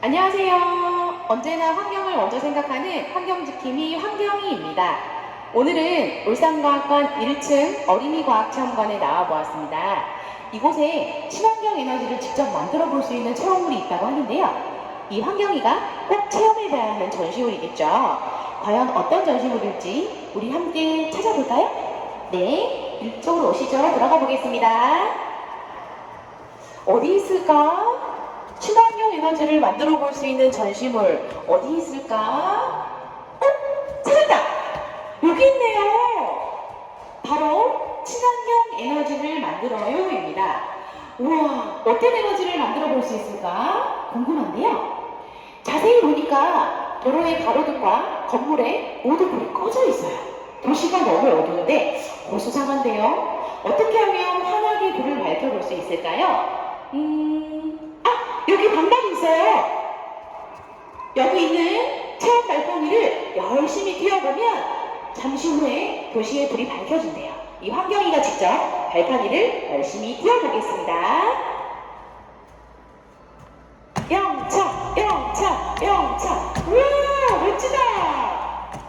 안녕하세요. 언제나 환경을 먼저 생각하는 환경지킴이 환경이입니다. 오늘은 울산과학관 1층 어린이과학체험관에 나와 보았습니다. 이곳에 친환경 에너지를 직접 만들어 볼 수 있는 체험물이 있다고 하는데요. 이 환경이가 꼭 체험해 봐야 하는 전시물이겠죠. 과연 어떤 전시물일지 우리 함께 찾아볼까요? 네, 이쪽으로 오시죠. 들어가 보겠습니다. 어디 있을까? 친환경 에너지를 만들어 볼 수 있는 전시물 어디 있을까? 어? 찾았다! 여기 있네요! 바로 친환경 에너지를 만들어요입니다. 우와, 어떤 에너지를 만들어 볼 수 있을까? 궁금한데요. 보니까 도로의 가로등과 건물에 모두 불이 꺼져 있어요. 도시가 너무 어두운데 어, 수상한데요. 어떻게 하면 환하게 불을 밝혀볼 수 있을까요? 음, 아, 여기 방법이 있어요. 여기 있는 체험 발판위를 열심히 뛰어보면 잠시 후에 도시의 불이 밝혀진대요. 이 환경이가 직접 발판위를 열심히 뛰어보겠습니다. 영차, 영차. 우와, 멋지다.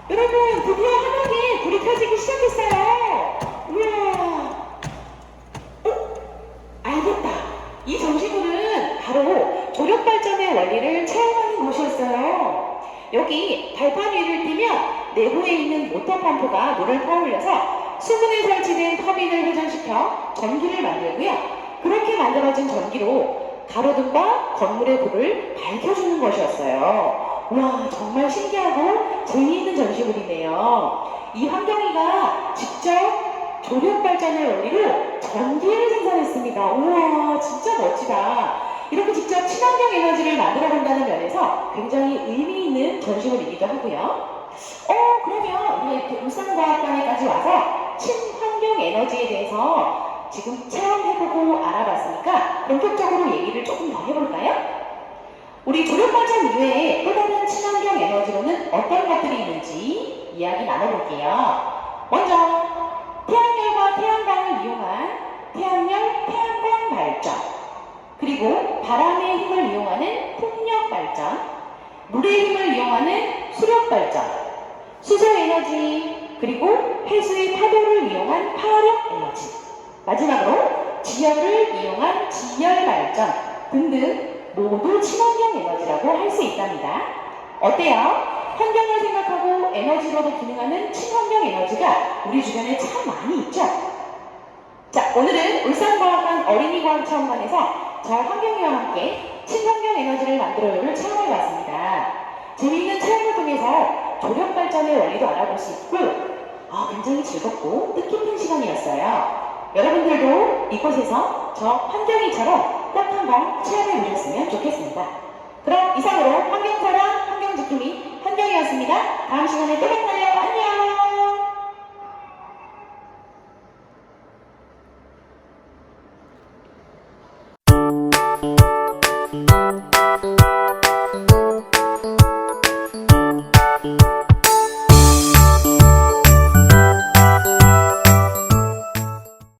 여러분, 드디어 환하게 불이 켜지기 시작했어요. 우와. 어? 알겠다. 이 전시물은 바로 조력 발전의 원리를 체험하는 곳이었어요. 여기 발판 위를 뛰면 내부에 있는 모터 펌프가 물을 퍼올려서 수분에 설치된 터빈을 회전시켜 전기를 만들고요. 그렇게 만들어진 전기로 가로등과 건물의 불을 밝혀주는 것이었어요. 와, 정말 신기하고 재미있는 전시물이네요. 이 환경이가 직접 조력 발전의 원리로 전기를 생산했습니다. 우와, 진짜 멋지다. 이렇게 직접 친환경 에너지를 만들어 본다는 면에서 굉장히 의미 있는 전시물이기도 하고요. 어, 그러면 우리 이렇게 울산과학관에까지 와서 친환경 에너지에 대해서 지금 체험해보고 알아봤으니까 본격적으로 얘기를 조금 더 해볼까요? 우리 조력 발전 이외에 또 다른 친환경 에너지로는 어떤 것들이 있는지 이야기 나눠볼게요. 먼저 태양열과 태양광을 이용한 태양열 태양광 발전 그리고 바람의 힘을 이용하는 풍력 발전 물의 힘을 이용하는 수력 발전 수소 에너지 그리고 해수의 파도를 이용한 파력 에너지 마지막으로 지열을 이용한 지열 발전 등등 모두 친환경 에너지라고 할 수 있답니다. 어때요? 환경을 생각하고 에너지로도 기능하는 친환경 에너지가 우리 주변에 참 많이 있죠? 자, 오늘은 울산과학관 어린이과학체험관에서 저 환경이와 함께 친환경 에너지를 만들어요를 체험해봤습니다. 재미있는 체험을 통해서 조력 발전의 원리도 알아볼 수 있고 아, 굉장히 즐겁고 뜻깊은 시간이었어요. 여러분들도 이곳에서 저 환경이처럼 꼭 한번 체험해 보셨으면 좋겠습니다. 그럼 이상으로 환경사랑 환경지킴이 환경이었습니다. 다음 시간에 또 만나요. 안녕!